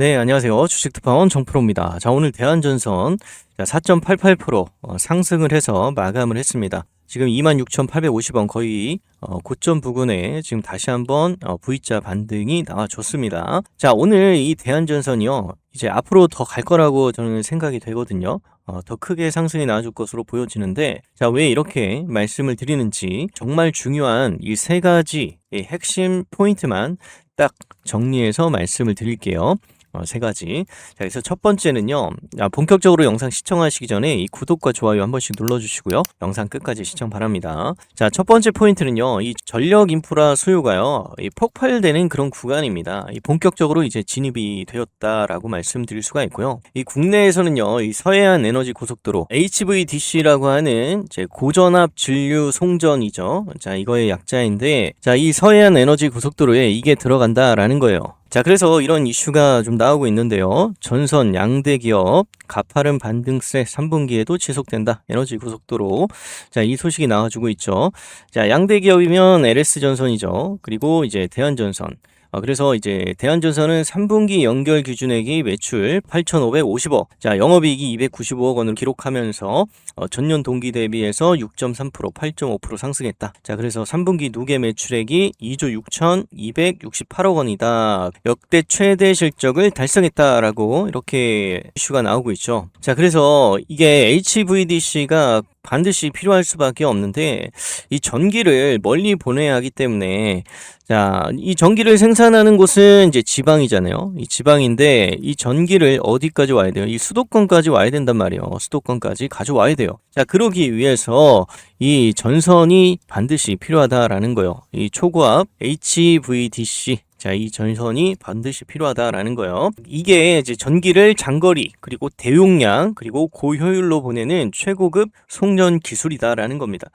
네, 안녕하세요. 주식특파원 정프로입니다. 자, 오늘 대한전선 4.88% 어, 상승을 해서 마감을 했습니다. 지금 26,850원 거의 어, 고점 부근에 지금 다시 한번 어, V자 반등이 나와줬습니다. 자, 오늘 이 대한전선이요. 이제 앞으로 더 갈 거라고 저는 생각이 되거든요. 어, 더 크게 상승이 나와줄 것으로 보여지는데, 자, 왜 이렇게 말씀을 드리는지 정말 중요한 이 세 가지 의 핵심 포인트만 딱 정리해서 말씀을 드릴게요. 어, 세 가지. 자, 그래서 첫 번째는요. 아, 본격적으로 영상 시청하시기 전에 이 구독과 좋아요 한 번씩 눌러주시고요. 영상 끝까지 시청 바랍니다. 자, 첫 번째 포인트는요. 이 전력 인프라 수요가요. 이 폭발되는 그런 구간입니다. 이 본격적으로 이제 진입이 되었다라고 말씀드릴 수가 있고요. 이 국내에서는요. 이 서해안 에너지 고속도로 HVDC라고 하는 이제 고전압 진류 송전이죠. 자, 이거의 약자인데, 자, 이 서해안 에너지 고속도로에 이게 들어간다라는 거예요. 자, 그래서 이런 이슈가 좀 나오고 있는데요. 전선 양대 기업 가파른 반등세 3분기에도 지속된다. 에너지 고속도로. 자, 이 소식이 나와주고 있죠. 자, 양대 기업이면 LS 전선이죠. 그리고 이제 대한전선. 어, 그래서 이제 대한전선은 3분기 연결 기준액이 매출 8,550억, 자 영업이익이 295억 원을 기록하면서 어, 전년 동기 대비해서 6.3%, 8.5% 상승했다. 자 그래서 3분기 누계 매출액이 2조 6,268억 원이다. 역대 최대 실적을 달성했다라고 이렇게 이슈가 나오고 있죠. 자 그래서 이게 HVDC가 반드시 필요할 수밖에 없는데 이 전기를 멀리 보내야 하기 때문에 자, 이 전기를 생산하는 곳은 이제 지방이잖아요. 이 지방인데 이 전기를 어디까지 와야 돼요? 이 수도권까지 와야 된단 말이에요. 수도권까지 가져와야 돼요. 자, 그러기 위해서 이 전선이 반드시 필요하다라는 거예요. 이 초고압 HVDC 자, 이 전선이 반드시 필요하다라는 거예요. 이게 이제 전기를 장거리, 그리고 대용량, 그리고 고효율로 보내는 최고급 송전 기술이다라는 겁니다.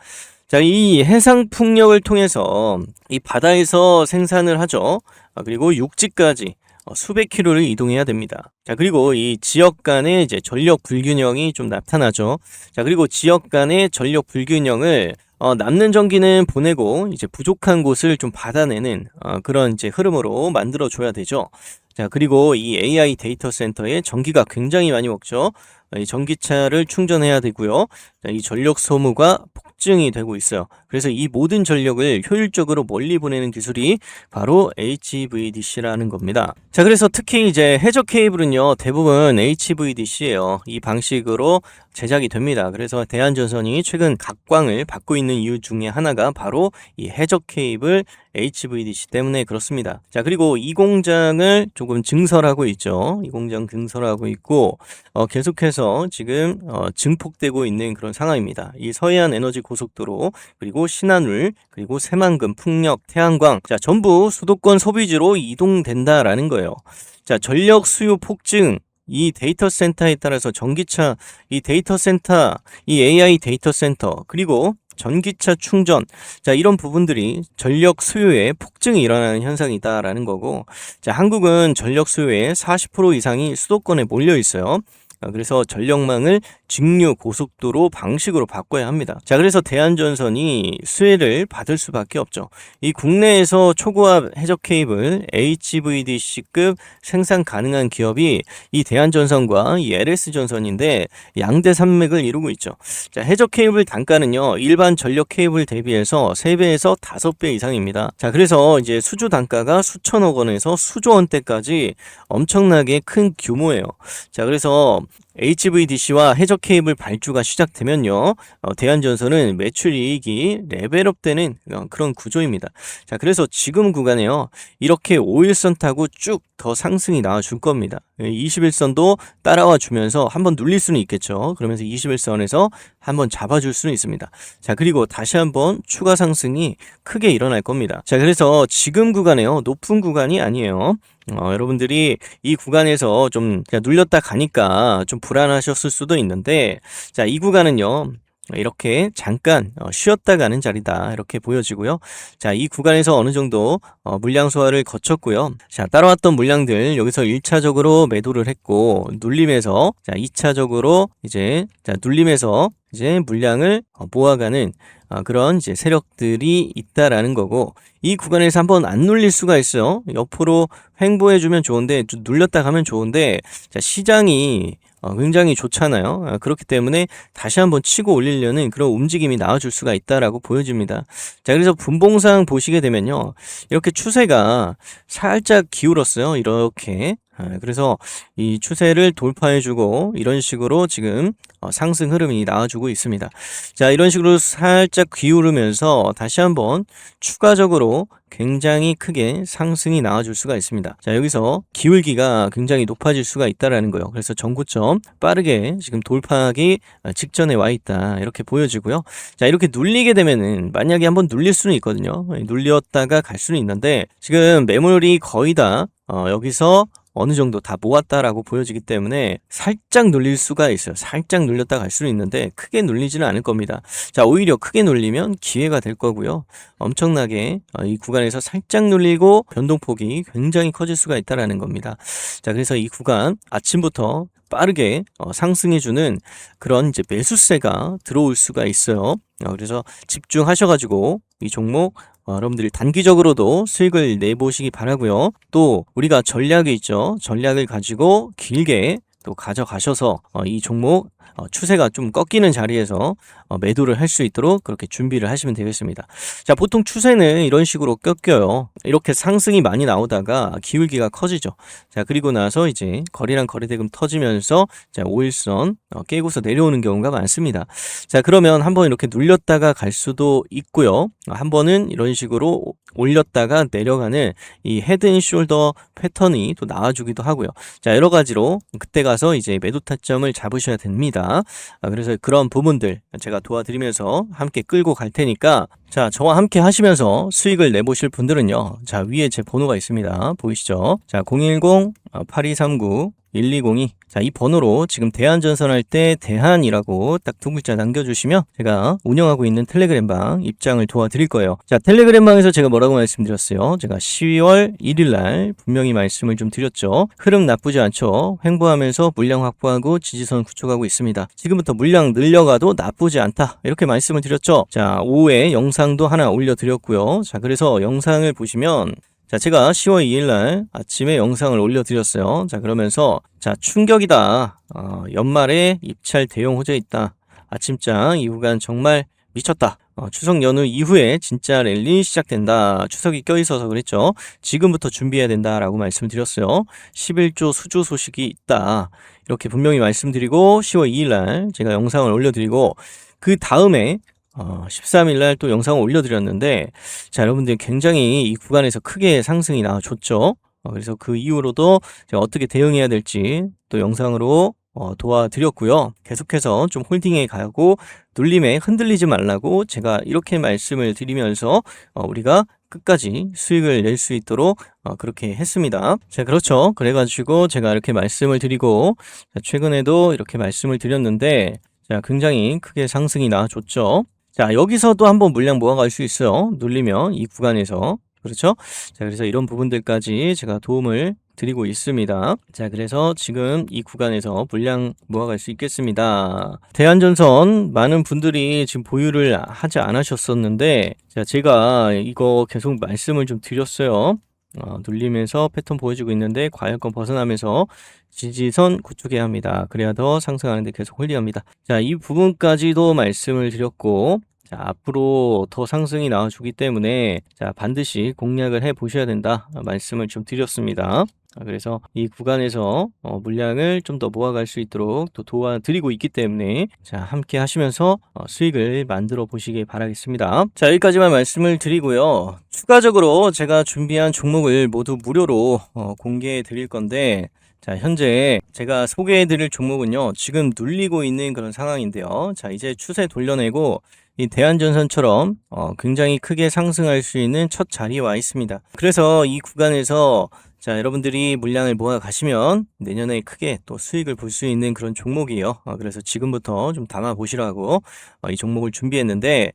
자, 이 해상 풍력을 통해서 이 바다에서 생산을 하죠. 아, 그리고 육지까지 어, 수백 킬로를 이동해야 됩니다. 자, 그리고 이 지역 간의 이제 전력 불균형이 좀 나타나죠. 자, 그리고 지역 간의 전력 불균형을 어, 남는 전기는 보내고 이제 부족한 곳을 좀 받아내는 어, 그런 이제 흐름으로 만들어 줘야 되죠. 자, 그리고 이 AI 데이터 센터에 전기가 굉장히 많이 먹죠. 이 전기차를 충전해야 되고요. 자, 이 전력 소모가 폭증이 되고 있어요. 그래서 이 모든 전력을 효율적으로 멀리 보내는 기술이 바로 HVDC라는 겁니다. 자, 그래서 특히 이제 해적 케이블은요, 대부분 HVDC예요. 이 방식으로 제작이 됩니다. 그래서 대한전선이 최근 각광을 받고 있는 이유 중에 하나가 바로 이 해적 케이블 HVDC 때문에 그렇습니다. 자, 그리고 이 공장을 조금 증설하고 있죠. 이 공장 증설하고 있고, 어, 계속해서 지금, 어, 증폭되고 있는 그런 상황입니다. 이 서해안 에너지 고속도로, 그리고 신한울, 그리고 새만금, 풍력, 태양광, 자, 전부 수도권 소비지로 이동된다라는 거예요. 자, 전력 수요 폭증, 이 데이터 센터에 따라서 전기차, 이 데이터 센터, 이 AI 데이터 센터, 그리고 전기차 충전, 자, 이런 부분들이 전력 수요에 폭증이 일어나는 현상이다라는 거고, 자, 한국은 전력 수요의 40% 이상이 수도권에 몰려 있어요. 아, 그래서 전력망을 직류 고속도로 방식으로 바꿔야 합니다. 자, 그래서 대한전선이 수혜를 받을 수밖에 없죠. 이 국내에서 초고압 해적 케이블 HVDC급 생산 가능한 기업이 이 대한전선과 이 LS전선인데 양대 산맥을 이루고 있죠. 자, 해적 케이블 단가는요, 일반 전력 케이블 대비해서 3배에서 5배 이상입니다. 자, 그래서 이제 수주 단가가 수천억 원에서 수조 원대까지 엄청나게 큰 규모예요. 자, 그래서 HVDC와 해적 케이블 발주가 시작되면요, 어, 대한전선은 매출 이익이 레벨업되는 그런 구조입니다. 자, 그래서 지금 구간에요, 이렇게 5일선 타고 쭉 더 상승이 나와줄 겁니다. 21선도 예, 따라와 주면서 한번 눌릴 수는 있겠죠. 그러면서 21선에서 한번 잡아줄 수는 있습니다. 자, 그리고 다시 한번 추가 상승이 크게 일어날 겁니다. 자, 그래서 지금 구간에요, 높은 구간이 아니에요. 어, 여러분들이 이 구간에서 좀 눌렸다 가니까 좀 불안하셨을 수도 있는데, 자, 이 구간은요, 이렇게 잠깐 어, 쉬었다 가는 자리다 이렇게 보여지고요. 자, 이 구간에서 어느 정도 어, 물량 소화를 거쳤고요. 자, 따라왔던 물량들 여기서 1차적으로 매도를 했고 눌림에서 자, 2차적으로 이제 자, 눌림에서 이제 물량을 어, 모아가는 아, 그런 이제 세력들이 있다라는 거고 이 구간에서 한번 안 눌릴 수가 있어요. 옆으로 횡보해주면 좋은데 좀 눌렸다 가면 좋은데 자, 시장이 어, 굉장히 좋잖아요. 아, 그렇기 때문에 다시 한번 치고 올리려는 그런 움직임이 나와줄 수가 있다라고 보여집니다. 자, 그래서 분봉상 보시게 되면요. 이렇게 추세가 살짝 기울었어요. 이렇게. 아, 그래서 이 추세를 돌파해주고 이런 식으로 지금 어, 상승 흐름이 나와주고 있습니다. 자, 이런 식으로 살짝 기울으면서 다시 한번 추가적으로 굉장히 크게 상승이 나와줄 수가 있습니다. 자, 여기서 기울기가 굉장히 높아질 수가 있다라는 거예요. 그래서 전고점 빠르게 지금 돌파하기 어, 직전에 와 있다. 이렇게 보여지고요. 자, 이렇게 눌리게 되면은 만약에 한번 눌릴 수는 있거든요. 눌렸다가 갈 수는 있는데 지금 매물이 거의 다 어, 여기서 어느 정도 다 모았다라고 보여지기 때문에 살짝 눌릴 수가 있어요. 살짝 눌렸다 갈 수는 있는데 크게 눌리지는 않을 겁니다. 자, 오히려 크게 눌리면 기회가 될 거고요. 엄청나게 어, 이 구간에서 살짝 눌리고 변동폭이 굉장히 커질 수가 있다라는 겁니다. 자, 그래서 이 구간 아침부터 빠르게 어, 상승해주는 그런 이제 매수세가 들어올 수가 있어요. 어, 그래서 집중하셔가지고 이 종목 어, 여러분들이 단기적으로도 수익을 내보시기 바라고요. 또 우리가 전략이 있죠. 전략을 가지고 길게 또 가져가셔서 어, 이 종목 어, 추세가 좀 꺾이는 자리에서 어, 매도를 할 수 있도록 그렇게 준비를 하시면 되겠습니다. 자, 보통 추세는 이런 식으로 꺾여요. 이렇게 상승이 많이 나오다가 기울기가 커지죠. 자, 그리고 나서 이제 거리랑 거리대금 터지면서 자, 5일선 어, 깨고서 내려오는 경우가 많습니다. 자, 그러면 한번 이렇게 눌렸다가 갈 수도 있고요. 한 번은 이런 식으로 올렸다가 내려가는 이 헤드 앤 숄더 패턴이 또 나와주기도 하고요. 자, 여러 가지로 그때 가서 이제 매도 타점을 잡으셔야 됩니다. 아, 그래서 그런 부분들 제가 도와드리면서 함께 끌고 갈 테니까 자, 저와 함께 하시면서 수익을 내보실 분들은요. 자, 위에 제 번호가 있습니다. 보이시죠? 자, 010-8239 1202. 자, 이 번호로 지금 대한전선 할 때 대한이라고 딱 두 글자 남겨주시면 제가 운영하고 있는 텔레그램방 입장을 도와드릴 거예요. 자, 텔레그램방에서 제가 뭐라고 말씀드렸어요? 제가 12월 1일 날 분명히 말씀을 좀 드렸죠. 흐름 나쁘지 않죠. 횡보하면서 물량 확보하고 지지선 구축하고 있습니다. 지금부터 물량 늘려가도 나쁘지 않다. 이렇게 말씀을 드렸죠. 자, 오후에 영상도 하나 올려드렸고요. 자, 그래서 영상을 보시면 자, 제가 10월 2일 날 아침에 영상을 올려드렸어요. 자, 그러면서, 자, 충격이다. 어, 연말에 입찰 대용 호재 있다. 아침장 이후간 정말 미쳤다. 어, 추석 연휴 이후에 진짜 랠리 시작된다. 추석이 껴있어서 그랬죠. 지금부터 준비해야 된다라고 말씀드렸어요. 11조 수주 소식이 있다. 이렇게 분명히 말씀드리고 10월 2일 날 제가 영상을 올려드리고 그 다음에 어, 13일 날 또 영상을 올려드렸는데, 자, 여러분들 굉장히 이 구간에서 크게 상승이 나와줬죠. 어, 그래서 그 이후로도 어떻게 대응해야 될지 또 영상으로 어, 도와드렸고요. 계속해서 좀 홀딩에 가고 눌림에 흔들리지 말라고 제가 이렇게 말씀을 드리면서 어, 우리가 끝까지 수익을 낼 수 있도록 어, 그렇게 했습니다. 자, 그렇죠. 그래가지고 제가 이렇게 말씀을 드리고 자, 최근에도 이렇게 말씀을 드렸는데 자, 굉장히 크게 상승이 나와줬죠. 자, 여기서도 한번 물량 모아갈 수 있어요. 눌리면 이 구간에서. 그렇죠? 자, 그래서 이런 부분들까지 제가 도움을 드리고 있습니다. 자, 그래서 지금 이 구간에서 물량 모아갈 수 있겠습니다. 대한전선 많은 분들이 지금 보유를 하지 않으셨었는데, 자, 제가 이거 계속 말씀을 좀 드렸어요. 어, 눌리면서 패턴 보여주고 있는데 과열권 벗어나면서 지지선 구축해야 합니다. 그래야 더 상승하는데 계속 홀딩합니다. 자, 이 부분까지도 말씀을 드렸고 자, 앞으로 더 상승이 나와주기 때문에 자, 반드시 공략을 해 보셔야 된다 말씀을 좀 드렸습니다. 아, 그래서 이 구간에서 어, 물량을 좀 더 모아갈 수 있도록 또 도와드리고 있기 때문에 자 함께 하시면서 어, 수익을 만들어 보시길 바라겠습니다. 자 여기까지만 말씀을 드리고요. 추가적으로 제가 준비한 종목을 모두 무료로 어, 공개해 드릴 건데 자, 현재 제가 소개해 드릴 종목은요, 지금 눌리고 있는 그런 상황인데요. 자, 이제 추세 돌려내고 이 대한전선처럼 어, 굉장히 크게 상승할 수 있는 첫 자리에 와 있습니다. 그래서 이 구간에서 자, 여러분들이 물량을 모아 가시면 내년에 크게 또 수익을 볼 수 있는 그런 종목이에요. 어, 그래서 지금부터 좀 담아 보시라고 어, 이 종목을 준비했는데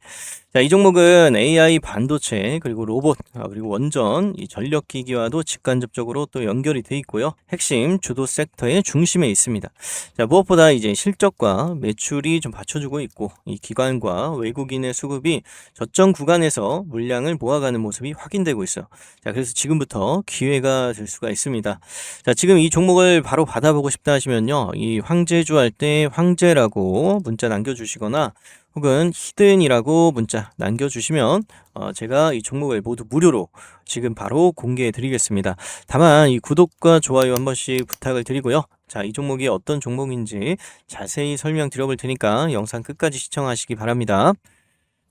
자, 이 종목은 AI 반도체 그리고 로봇 아, 그리고 원전 이 전력 기기와도 직간접적으로 또 연결이 돼 있고요. 핵심 주도 섹터의 중심에 있습니다. 자, 무엇보다 이제 실적과 매출이 좀 받쳐주고 있고 이 기관과 외국인의 수급이 저점 구간에서 물량을 모아가는 모습이 확인되고 있어요. 자, 그래서 지금부터 기회가 될 수가 있습니다. 자, 지금 이 종목을 바로 받아보고 싶다 하시면요. 이 황제주 할 때 황제라고 문자 남겨 주시거나 혹은 히든이라고 문자 남겨주시면 어, 제가 이 종목을 모두 무료로 지금 바로 공개해 드리겠습니다. 다만 이 구독과 좋아요 한 번씩 부탁을 드리고요. 자, 이 종목이 어떤 종목인지 자세히 설명드려 볼 테니까 영상 끝까지 시청하시기 바랍니다.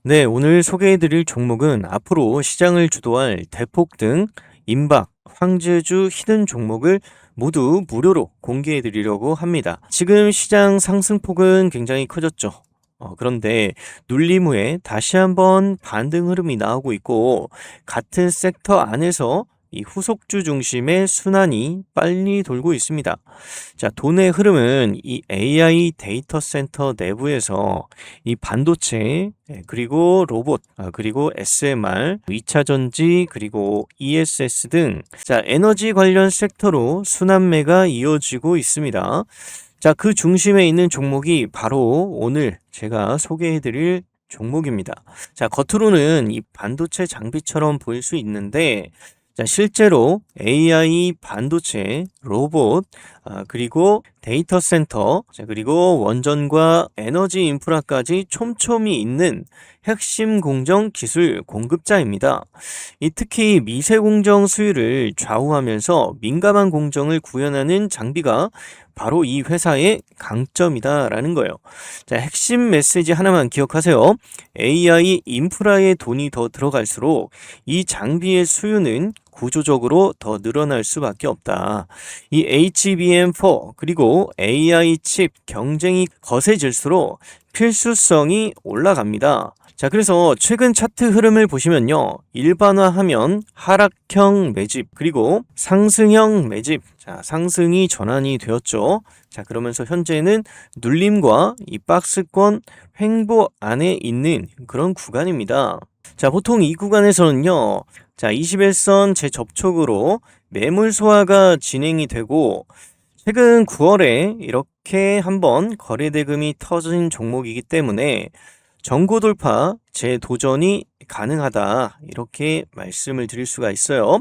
네, 오늘 소개해 드릴 종목은 앞으로 시장을 주도할 대폭 등 임박, 황제주 히든 종목을 모두 무료로 공개해 드리려고 합니다. 지금 시장 상승폭은 굉장히 커졌죠. 어, 그런데 눌림 후에 다시 한번 반등 흐름이 나오고 있고 같은 섹터 안에서 이 후속주 중심의 순환이 빨리 돌고 있습니다. 자, 돈의 흐름은 이 AI 데이터 센터 내부에서 이 반도체, 예, 그리고 로봇, 아, 그리고 SMR, 2차 전지, 그리고 ESS 등, 자, 에너지 관련 섹터로 순환매가 이어지고 있습니다. 자, 그 중심에 있는 종목이 바로 오늘 제가 소개해 드릴 종목입니다. 자, 겉으로는 이 반도체 장비처럼 보일 수 있는데, 자, 실제로 AI 반도체, 로봇, 아, 그리고 데이터 센터, 자, 그리고 원전과 에너지 인프라까지 촘촘히 있는 핵심 공정 기술 공급자입니다. 이 특히 미세 공정 수율을 좌우하면서 민감한 공정을 구현하는 장비가 바로 이 회사의 강점이다라는 거예요. 자, 핵심 메시지 하나만 기억하세요. AI 인프라에 돈이 더 들어갈수록 이 장비의 수요는 구조적으로 더 늘어날 수밖에 없다. 이 HBM4 그리고 AI 칩 경쟁이 거세질수록 필수성이 올라갑니다. 자, 그래서 최근 차트 흐름을 보시면요. 일반화하면 하락형 매집, 그리고 상승형 매집. 자, 상승이 전환이 되었죠. 자, 그러면서 현재는 눌림과 이 박스권 횡보 안에 있는 그런 구간입니다. 자, 보통 이 구간에서는요. 자, 21선 재접촉으로 매물 소화가 진행이 되고 최근 9월에 이렇게 한번 거래 대금이 터진 종목이기 때문에 전고 돌파 재도전이 가능하다 이렇게 말씀을 드릴 수가 있어요.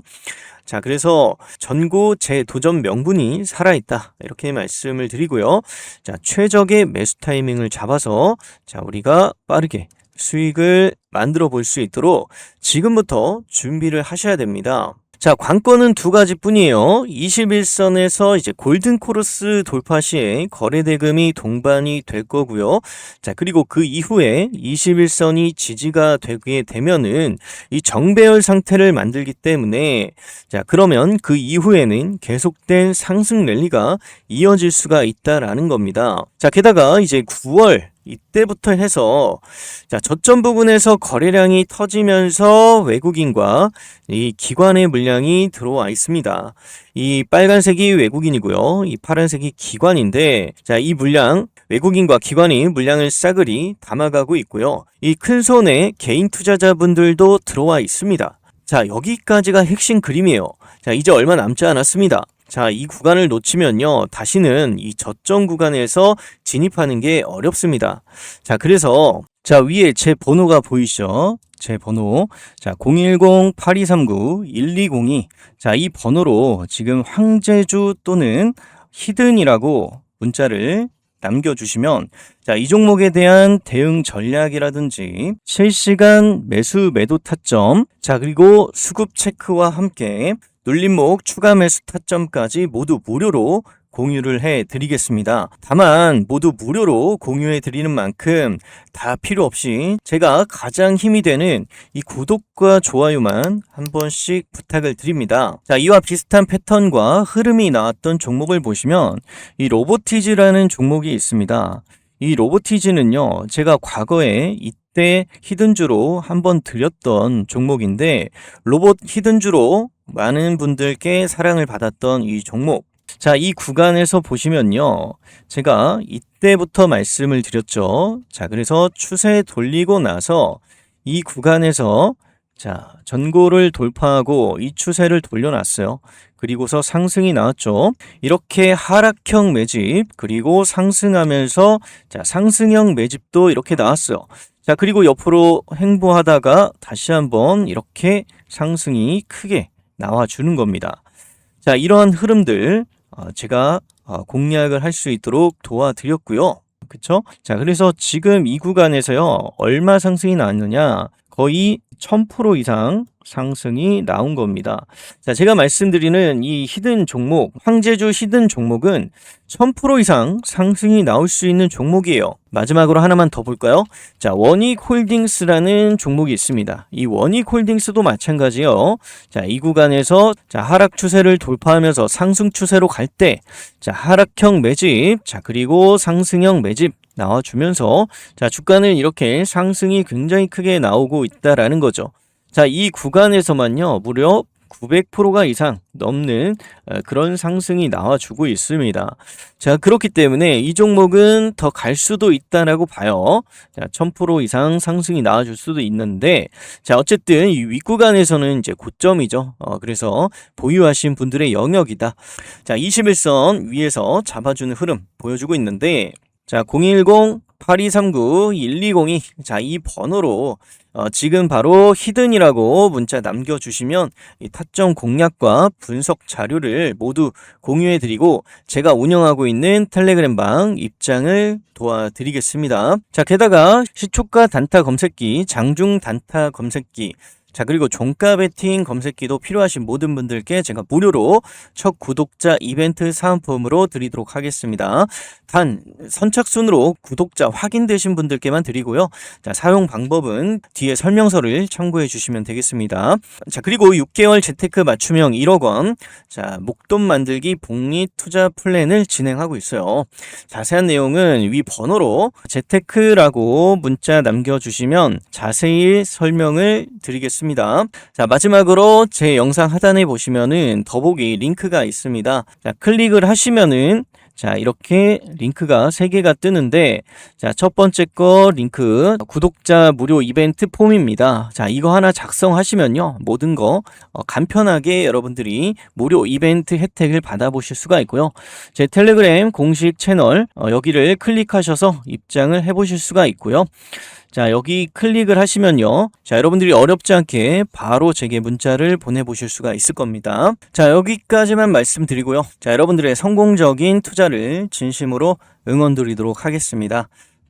자, 그래서 전고 재도전 명분이 살아있다 이렇게 말씀을 드리고요. 자, 최적의 매수 타이밍을 잡아서 자 우리가 빠르게 수익을 만들어 볼 수 있도록 지금부터 준비를 하셔야 됩니다. 자, 관건은 두 가지 뿐이에요. 21선에서 이제 골든 코러스 돌파 시에 거래 대금이 동반이 될 거고요. 자, 그리고 그 이후에 21선이 지지가 되게 되면은 이 정배열 상태를 만들기 때문에 자, 그러면 그 이후에는 계속된 상승 랠리가 이어질 수가 있다라는 겁니다. 자, 게다가 이제 9월 이때부터 해서 자 저점 부분에서 거래량이 터지면서 외국인과 이 기관의 물량이 들어와 있습니다. 이 빨간색이 외국인이고요. 이 파란색이 기관인데 자 이 물량 외국인과 기관이 물량을 싸그리 담아가고 있고요. 이 큰 손에 개인 투자자분들도 들어와 있습니다. 자 여기까지가 핵심 그림이에요. 자 이제 얼마 남지 않았습니다. 자, 이 구간을 놓치면요. 다시는 이 저점 구간에서 진입하는 게 어렵습니다. 자, 그래서 자, 위에 제 번호가 보이시죠? 제 번호. 자, 010-8239-1202. 자, 이 번호로 지금 황제주 또는 히든이라고 문자를 남겨주시면 자, 이 종목에 대한 대응 전략이라든지 실시간 매수 매도 타점 자, 그리고 수급 체크와 함께 눌림목 추가 매수 타점까지 모두 무료로 공유를 해 드리겠습니다. 다만 모두 무료로 공유해 드리는 만큼 다 필요 없이 제가 가장 힘이 되는 이 구독과 좋아요만 한 번씩 부탁을 드립니다. 자, 이와 비슷한 패턴과 흐름이 나왔던 종목을 보시면 이 로보티즈라는 종목이 있습니다. 이 로보티즈는요, 제가 과거에 이 때 히든주로 한번 드렸던 종목인데 로봇 히든주로 많은 분들께 사랑을 받았던 이 종목. 자, 이 구간에서 보시면요. 제가 이때부터 말씀을 드렸죠. 자, 그래서 추세 돌리고 나서 이 구간에서 자, 전고를 돌파하고 이 추세를 돌려놨어요. 그리고서 상승이 나왔죠. 이렇게 하락형 매집, 그리고 상승하면서 자, 상승형 매집도 이렇게 나왔어요. 자, 그리고 옆으로 행보하다가 다시 한번 이렇게 상승이 크게 나와주는 겁니다. 자, 이러한 흐름들 어, 제가 어, 공략을 할 수 있도록 도와드렸고요. 그쵸? 자, 그래서 지금 이 구간에서요, 얼마 상승이 나왔느냐? 거의 1000% 이상 상승이 나온 겁니다. 자, 제가 말씀드리는 이 히든 종목, 황제주 히든 종목은 1000% 이상 상승이 나올 수 있는 종목이에요. 마지막으로 하나만 더 볼까요? 자, 원익 홀딩스라는 종목이 있습니다. 이 원익 홀딩스도 마찬가지요. 자, 이 구간에서 자, 하락 추세를 돌파하면서 상승 추세로 갈 때, 자, 하락형 매집, 자, 그리고 상승형 매집 나와주면서 자, 주가는 이렇게 상승이 굉장히 크게 나오고 있다라는 거죠. 자, 이 구간에서만요, 무려 900%가 이상 넘는 어, 그런 상승이 나와주고 있습니다. 자, 그렇기 때문에 이 종목은 더 갈 수도 있다라고 봐요. 자, 1000% 이상 상승이 나와줄 수도 있는데, 자, 어쨌든 이 윗구간에서는 이제 고점이죠. 어, 그래서 보유하신 분들의 영역이다. 자, 21선 위에서 잡아주는 흐름 보여주고 있는데, 자, 010 8239-1202. 자, 이 번호로 어, 지금 바로 히든이라고 문자 남겨주시면 이 타점 공략과 분석 자료를 모두 공유해드리고 제가 운영하고 있는 텔레그램 방 입장을 도와드리겠습니다. 자, 게다가 시초가 단타 검색기, 장중 단타 검색기, 자, 그리고 종가 베팅 검색기도 필요하신 모든 분들께 제가 무료로 첫 구독자 이벤트 사은품으로 드리도록 하겠습니다. 단 선착순으로 구독자 확인되신 분들께만 드리고요. 자, 사용 방법은 뒤에 설명서를 참고해 주시면 되겠습니다. 자, 그리고 6개월 재테크 맞춤형 1억 원. 자, 목돈 만들기 복리 투자 플랜을 진행하고 있어요. 자세한 내용은 위 번호로 재테크라고 문자 남겨 주시면 자세히 설명을 드리겠습니다. 자, 마지막으로 제 영상 하단에 보시면은 더보기 링크가 있습니다. 자, 클릭을 하시면은 자, 이렇게 링크가 3개가 뜨는데, 자, 첫 번째 거 링크, 구독자 무료 이벤트 폼입니다. 자, 이거 하나 작성하시면요, 모든 거 어, 간편하게 여러분들이 무료 이벤트 혜택을 받아보실 수가 있고요. 제 텔레그램 공식 채널, 어, 여기를 클릭하셔서 입장을 해보실 수가 있고요. 자, 여기 클릭을 하시면요. 자, 여러분들이 어렵지 않게 바로 제게 문자를 보내보실 수가 있을 겁니다. 자, 여기까지만 말씀드리고요. 자, 여러분들의 성공적인 투자를 진심으로 응원 드리도록 하겠습니다.